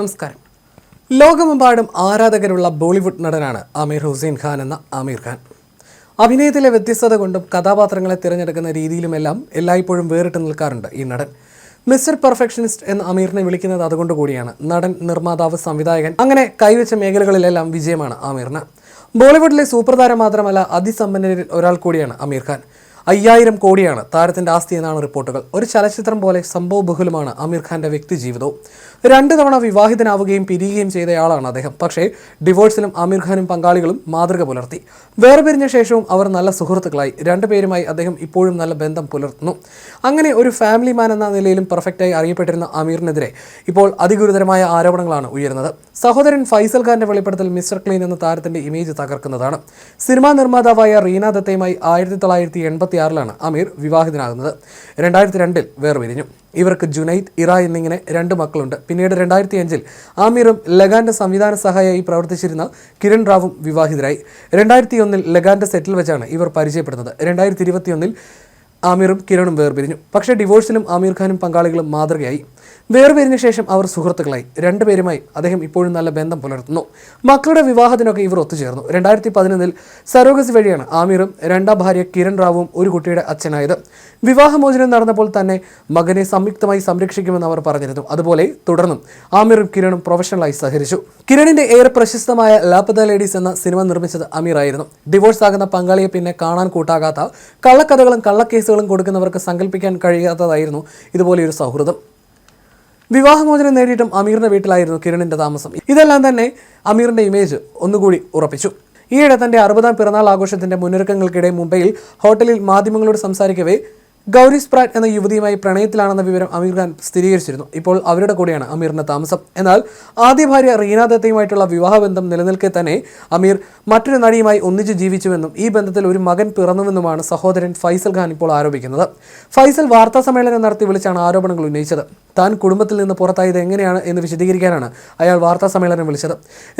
നമസ്കാരം. ലോകമെമ്പാടും ആരാധകരുള്ള ബോളിവുഡ് നടനാണ് ആമിർ ഹുസൈൻ ഖാൻ എന്ന ആമിർ ഖാൻ. അഭിനയത്തിലെ വ്യത്യസ്തത കൊണ്ടും കഥാപാത്രങ്ങളെ തിരഞ്ഞെടുക്കുന്ന രീതിയിലുമെല്ലാം എല്ലായ്പ്പോഴും വേറിട്ട് നിൽക്കാറുണ്ട് ഈ നടൻ. മിസ്റ്റർ പെർഫെക്ഷനിസ്റ്റ് എന്ന് അമീറിനെ വിളിക്കുന്നത് അതുകൊണ്ട് കൂടിയാണ് നടൻ നിർമ്മാതാവ് സംവിധായകൻ അങ്ങനെ കൈവച്ച മേഖലകളിലെല്ലാം വിജയമാണ് ആമീറിന്. ബോളിവുഡിലെ സൂപ്പർതാരം മാത്രമല്ല അതിസമ്പന്നരിൽ ഒരാൾ കൂടിയാണ് അമീർ ഖാൻ. അയ്യായിരം കോടിയാണ് താരത്തിന്റെ ആസ്തി എന്നാണ് റിപ്പോർട്ടുകൾ. ഒരു ചലച്ചിത്രം പോലെ സംഭവ ബഹുലമാണ് അമീർ ഖാന്റെ വ്യക്തി ജീവിതവും. രണ്ട് തവണ വിവാഹിതനാവുകയും പിരിയുകയും ചെയ്തയാളാണ് അദ്ദേഹം. പക്ഷേ ഡിവോഴ്സിലും അമീർ ഖാനും പങ്കാളികളും മാതൃക പുലർത്തി. വേർപിരിഞ്ഞ ശേഷവും അവർ നല്ല സുഹൃത്തുക്കളായി. രണ്ടുപേരുമായി അദ്ദേഹം ഇപ്പോഴും നല്ല ബന്ധം പുലർത്തുന്നു. അങ്ങനെ ഒരു ഫാമിലി മാൻ എന്ന നിലയിലും പെർഫെക്റ്റായി അറിയപ്പെട്ടിരുന്ന അമീറിനെതിരെ ഇപ്പോൾ അതിഗുരുതരമായ ആരോപണങ്ങളാണ് ഉയരുന്നത്. സഹോദരൻ ഫൈസൽ ഖാന്റെ വെളിപ്പെടുത്തൽ മിസ്റ്റർ ക്ലീൻ എന്ന താരത്തിന്റെ ഇമേജ് തകർക്കുന്നതാണ്. സിനിമാ നിർമ്മാതാവായ റീന ദത്തയുമായി ആയിരത്തി തൊള്ളായിരത്തി എൺപത്തി ആറിലാണ് അമീർ വിവാഹിതനാകുന്നത്. രണ്ടായിരത്തി രണ്ടിൽ വേർപിരിഞ്ഞു. ഇവർക്ക് ജുനൈദ് ഇറ എന്നിങ്ങനെ രണ്ട് മക്കളുണ്ട്. പിന്നീട് രണ്ടായിരത്തി അഞ്ചിൽ ആമീറും ലഗാന്റെ സംവിധാന സഹായിയായി പ്രവർത്തിച്ചിരുന്ന കിരൺ റാവും വിവാഹിതരായി. രണ്ടായിരത്തി ഒന്നിൽ ലഗാന്റെ സെറ്റിൽ വെച്ചാണ് ഇവർ പരിചയപ്പെടുന്നത്. രണ്ടായിരത്തി ഇരുപത്തിയൊന്നിൽ ആമീറും കിരണും വേർപിരിഞ്ഞു. പക്ഷേ ഡിവോഴ്സിലും ആമീർ ഖാനും പങ്കാളികളും മാതൃകയായി. വേർപിരിഞ്ഞ ശേഷം അവർ സുഹൃത്തുക്കളായി. രണ്ടുപേരുമായി അദ്ദേഹം ഇപ്പോഴും നല്ല ബന്ധം പുലർത്തുന്നു. മക്കളുടെ വിവാഹത്തിനൊക്കെ ഇവർ ഒത്തുചേർന്നു. രണ്ടായിരത്തി പതിനൊന്നിൽ സരോഗസി വഴിയാണ് ആമീറും രണ്ടാം ഭാര്യ കിരൺ റാവുവും ഒരു കുട്ടിയുടെ അച്ഛനായത്. വിവാഹമോചനം നടന്നപ്പോൾ തന്നെ മകനെ സംയുക്തമായി സംരക്ഷിക്കുമെന്ന് അവർ പറഞ്ഞിരുന്നു. അതുപോലെ തുടർന്നും ആമീറും കിരണും പ്രൊഫഷണലായി സഹകരിച്ചു. കിരണിന്റെ ഏറെ പ്രശസ്തമായ ലാപ്പത ലേഡീസ് എന്ന സിനിമ നിർമ്മിച്ചത് അമീർ ആയിരുന്നു ഡിവോഴ്സ് ആകുന്ന പങ്കാളിയെ പിന്നെ കാണാൻ കൂട്ടാകാത്ത കള്ളക്കഥകളും കള്ളക്കേസുകളും കൊടുക്കുന്നവർക്ക് സങ്കല്പിക്കാൻ കഴിയാത്തതായിരുന്നു ഇതുപോലെയൊരു സൗഹൃദം. വിവാഹമോചനം നേടിയിട്ടും അമീറിന്റെ വീട്ടിലായിരുന്നു കിരണിന്റെ താമസം. ഇതെല്ലാം തന്നെ അമീറിന്റെ ഇമേജ് ഒന്നുകൂടി ഉറപ്പിച്ചു. ഈയിടെ തന്റെ അറുപതാം പിറന്നാൾ ആഘോഷത്തിന്റെ മുന്നൊരുക്കങ്ങൾക്കിടെ മുംബൈയിൽ ഹോട്ടലിൽ മാധ്യമങ്ങളോട് സംസാരിക്കവേ ഗൗരി സ്പ്രാറ്റ് എന്ന യുവതിയുമായി പ്രണയത്തിലാണെന്ന വിവരം അമീർ ഖാൻ സ്ഥിരീകരിച്ചിരുന്നു. ഇപ്പോൾ അവരുടെ കൂടെയാണ് അമീറിന്റെ താമസം. എന്നാൽ ആദ്യ ഭാര്യ റീന ദത്തയുമായിട്ടുള്ള വിവാഹബന്ധം നിലനിൽക്കെ തന്നെ അമീർ മറ്റൊരു നടിയുമായി ഒന്നിച്ച് ജീവിച്ചുവെന്നും ഈ ബന്ധത്തിൽ ഒരു മകൻ പിറന്നുവെന്നുമാണ് സഹോദരൻ ഫൈസൽ ഖാൻ ഇപ്പോൾ ആരോപിക്കുന്നത്. ഫൈസൽ വാർത്താ സമ്മേളനം നടത്തി വിളിച്ചാണ് ആരോപണങ്ങൾ ഉന്നയിച്ചത്. താൻ കുടുംബത്തിൽ നിന്ന് പുറത്തായത് എങ്ങനെയാണ് എന്ന് വിശദീകരിക്കാനാണ് അയാൾ വാർത്താ സമ്മേളനം വിളിച്ചത്.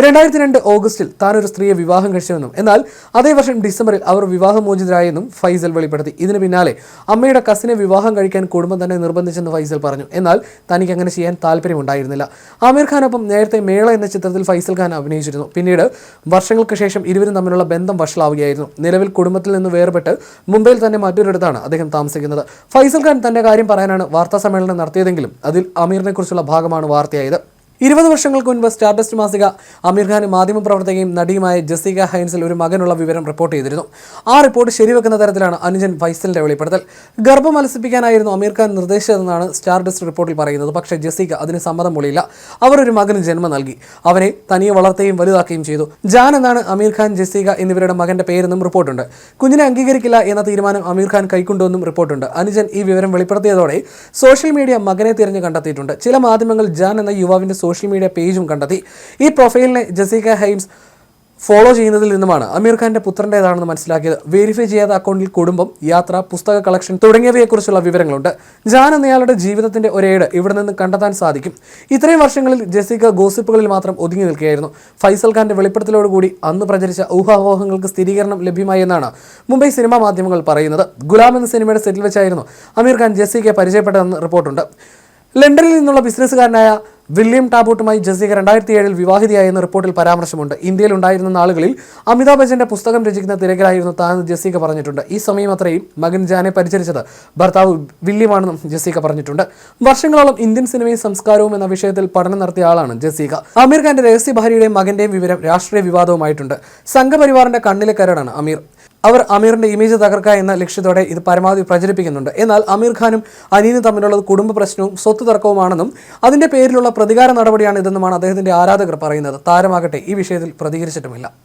രണ്ടായിരത്തി രണ്ട് ഓഗസ്റ്റിൽ താൻ ഒരു സ്ത്രീയെ വിവാഹം കഴിച്ചുവെന്നും എന്നാൽ അതേ വർഷം ഡിസംബറിൽ അവർ വിവാഹമോചിതരായെന്നും ഫൈസൽ വെളിപ്പെടുത്തി. ഇതിന് പിന്നാലെ അമ്മയുടെ കസിനെ വിവാഹം കഴിക്കാൻ കുടുംബം തന്നെ നിർബന്ധിച്ചെന്ന് ഫൈസൽ പറഞ്ഞു. എന്നാൽ തനിക്ക് അങ്ങനെ ചെയ്യാൻ താല്പര്യമുണ്ടായിരുന്നില്ല. ആമിർ ഖാനൊപ്പം നേരത്തെ മേള എന്ന ചിത്രത്തിൽ ഫൈസൽ ഖാൻ അഭിനയിച്ചിരുന്നു. പിന്നീട് വർഷങ്ങൾക്ക് ശേഷം ഇരുവരും തമ്മിലുള്ള ബന്ധം വഷളാവുകയായിരുന്നു. നിലവിൽ കുടുംബത്തിൽ നിന്ന് വേർപെട്ട് മുംബൈയിൽ തന്നെ മറ്റൊരിടത്താണ് അദ്ദേഹം താമസിക്കുന്നത്. ഫൈസൽ ഖാൻ തന്റെ കാര്യം പറയാനാണ് വാർത്താ സമ്മേളനം നടത്തിയതെങ്കിലും അതിൽ അമീറിനെ കുറിച്ചുള്ള ഭാഗമാണ് വാർത്തയായത്. ഇരുപത് വർഷങ്ങൾക്ക് മുൻപ് സ്റ്റാർഡസ്റ്റ് മാസിക അമീർ ഖാൻ മാധ്യമപ്രവർത്തകയും നടിയുമായ ജസീക ഹൈൻസിൽ ഒരു മകനുള്ള വിവരം റിപ്പോർട്ട് ചെയ്തിരുന്നു. ആ റിപ്പോർട്ട് ശരിവെക്കുന്ന തരത്തിലാണ് അനുജൻ ഫൈസലിന്റെ വെളിപ്പെടുത്തൽ. ഗർഭം മത്സിപ്പിക്കാനായിരുന്നു അമീർ ഖാൻ നിർദ്ദേശിച്ചതെന്നാണ് സ്റ്റാർഡസ്റ്റ് റിപ്പോർട്ടിൽ പറയുന്നത്. പക്ഷേ ജസീക അതിന് സമ്മതം മൂളിയില്ല. അവർ ഒരു മകന് ജന്മം നൽകി. അവനെ തനിയെ വളർത്തുകയും വലുതാക്കുകയും ചെയ്തു. ജാൻ എന്നാണ് അമീർ ഖാൻ ജസീക എന്നിവരുടെ മകന്റെ പേരെന്നും റിപ്പോർട്ടുണ്ട് കുഞ്ഞിനെ അംഗീകരിക്കില്ല എന്ന തീരുമാനം അമീർ ഖാൻ കൈക്കൊണ്ടുവെന്നും റിപ്പോർട്ടുണ്ട് അനുജൻ ഈ വിവരം വെളിപ്പെടുത്തിയതോടെ സോഷ്യൽ മീഡിയ മകനെ തിരഞ്ഞു കണ്ടെത്തിയിട്ടുണ്ട്. ചില മാധ്യമങ്ങൾ ജാൻ എന്ന യുവാവിന്റെ സോഷ്യൽ മീഡിയ പേജും കണ്ടെത്തി. ഈ പ്രൊഫൈലിനെ ജസീക ഹൈംസ് ഫോളോ ചെയ്യുന്നതിൽ നിന്നുമാണ് അമീർ ഖാന്റെ പുത്രന്റേതാണെന്ന് മനസ്സിലാക്കിയത്. വെരിഫൈ ചെയ്യാത്ത അക്കൗണ്ടിൽ കുടുംബം യാത്ര പുസ്തക കളക്ഷൻ തുടങ്ങിയവയെക്കുറിച്ചുള്ള വിവരങ്ങളുണ്ട്. ജാൻ എന്നയാളുടെ ജീവിതത്തിന്റെ ഒരേട് ഇവിടെ നിന്ന് കണ്ടെത്താൻ സാധിക്കും. ഇത്രയും വർഷങ്ങളിൽ ജസീക ഗോസിപ്പുകളിൽ മാത്രം ഒതുങ്ങി നിൽക്കുകയായിരുന്നു. ഫൈസൽ ഖാന്റെ വെളിപ്പെടുത്തലോടുകൂടി അന്ന് പ്രചരിച്ച ഊഹാപോഹങ്ങൾക്ക് സ്ഥിരീകരണം ലഭ്യമായി എന്നാണ് മുംബൈ സിനിമാ മാധ്യമങ്ങൾ പറയുന്നത്. ഗുലാം എന്ന സിനിമയുടെ സെറ്റിൽ വെച്ചായിരുന്നു അമീർ ഖാൻ ജെസിക്കയെ പരിചയപ്പെട്ടതെന്ന് റിപ്പോർട്ടുണ്ട്. ലണ്ടനിൽ നിന്നുള്ള ബിസിനസ്സുകാരനായ വില്യം ടാബോട്ടുമായി ജസീക രണ്ടായിരത്തി ഏഴിൽ വിവാഹിതയായെന്ന റിപ്പോർട്ടിൽ പരാമർശമുണ്ട്. ഇന്ത്യയിൽ ഉണ്ടായിരുന്ന നാളുകളിൽ അമിതാഭ് ബച്ചന്റെ പുസ്തകം രചിക്കുന്ന തിരക്കിലായിരുന്നു താൻ ജസീക പറഞ്ഞിട്ടുണ്ട്. ഈ സമയം അത്രയും മകൻ ജാനെ പരിചരിച്ചത് ഭർത്താവ് വില്യമാണെന്നും ജസീക പറഞ്ഞിട്ടുണ്ട്. വർഷങ്ങളോളം ഇന്ത്യൻ സിനിമയും സംസ്കാരവും എന്ന വിഷയത്തിൽ പഠനം നടത്തിയ ആളാണ് ജസീക. അമീർ ഖാന്റെ രഹസ്യ ഭാര്യയുടെയും മകന്റെയും വിവരം രാഷ്ട്രീയ വിവാദവുമായിട്ടുണ്ട്. സംഘപരിവാറിന്റെ കണ്ണിലെ കരടാണ് അമീർ. അവർ അമീറിന്റെ ഇമേജ് തകർക്കുക എന്ന ലക്ഷ്യത്തോടെ ഇത് പരമാവധി പ്രചരിപ്പിക്കുന്നുണ്ട്. എന്നാൽ അമീർ ഖാനും അനീനും തമ്മിലുള്ള കുടുംബ പ്രശ്നവും സ്വത്ത് തർക്കവുമാണെന്നും അതിന്റെ പേരിലുള്ള പ്രതികാര നടപടിയാണ് ഇതെന്നുമാണ് അദ്ദേഹത്തിന്റെ ആരാധകർ പറയുന്നത്. താരമാകട്ടെ ഈ വിഷയത്തിൽ പ്രതികരിച്ചിട്ടുമില്ല.